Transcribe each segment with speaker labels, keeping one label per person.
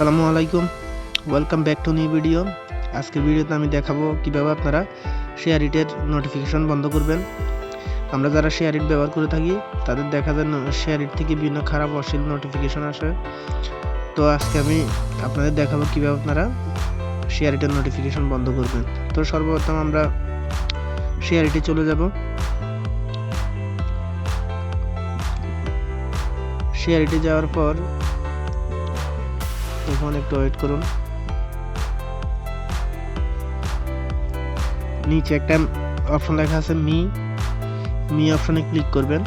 Speaker 1: আসসালামু আলাইকুম। Welcome back to new video আজকের ভিডিওতে আমি দেখাবো কীভাবে আপনারা শেয়ার ইটের নোটিফিকেশন বন্ধ করবেন। আমরা যারা শেয়ার ইট ব্যবহার করে থাকি, তাদের দেখা যায় শেয়ার ইট থেকে বিভিন্ন খারাপ, অশ্লীল নোটিফিকেশন আসে। তো আজকে আমি আপনাদের দেখাবো কীভাবে আপনারা শেয়ার ইটের নোটিফিকেশন বন্ধ করবেন। তো সর্বপ্রথম আমরা শেয়ার ইটে চলে যাব। শেয়ার ইটে যাওয়ার পর দেখুন একটু ওয়েট করুন। নিচে একটা অপশন লেখা আছে মি। মি অপশনে ক্লিক করবেন।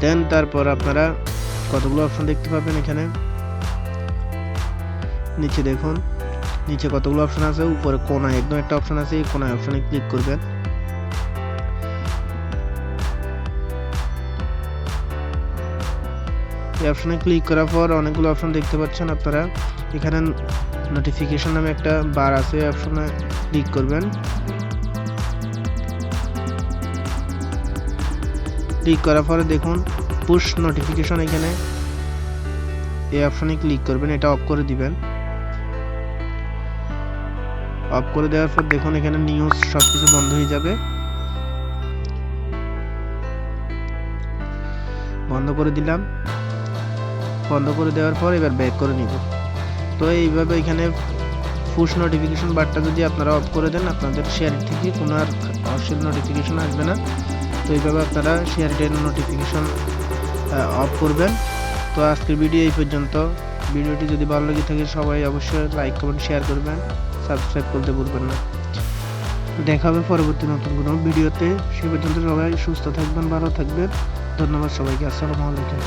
Speaker 1: দেন তারপর আপনারা কতগুলো অপশন দেখতে পাবেন এখানে? নিচে দেখুন। নিচে কতগুলো অপশন আছে? উপরে কোনায়, একদম একটা অপশন আছে, এই কোনায় অপশনে ক্লিক করবেন। এই অপশনে ক্লিক করার পর অনেকগুলো অপশন দেখতে পাচ্ছেন আপনারা। এখানে নোটিফিকেশন নামে একটা বার আছে অপশনে ক্লিক করবেন। ক্লিক করার পরে দেখুন পুশ নোটিফিকেশন এখানে। এই অপশনে ক্লিক করবেন, এটা অফ করে দিবেন। অফ করে দেওয়ার পর দেখুন, এখানে নিউজ সবকিছু বন্ধ হয়ে যাবে। বন্ধ করে দিলাম। বন্ধ করে দেওয়ার পর এবার ব্যাক করে নিব। তো এইভাবে এখানে পুশ নোটিফিকেশন বারটা যদি আপনারা অফ করে দেন, আপনাদের শেয়ার থেকে কোনো আর অশ্লীল নোটিফিকেশন আসবে না। তো এইভাবে আপনারা শেয়ারের নোটিফিকেশন অফ করবেন। তো আজকের ভিডিও এই পর্যন্ত। ভিডিওটি যদি ভালো লেগে থাকে, সবাই অবশ্যই লাইক কমেন্ট শেয়ার করবেন। সাবস্ক্রাইব করতে ভুলবেন না। দেখা হবে পরবর্তী নতুন কোনো ভিডিওতে সে পর্যন্ত সবাই সুস্থ থাকবেন, ভালো থাকবেন। ধন্যবাদ সবাইকে। আসসালামু আলাইকুম।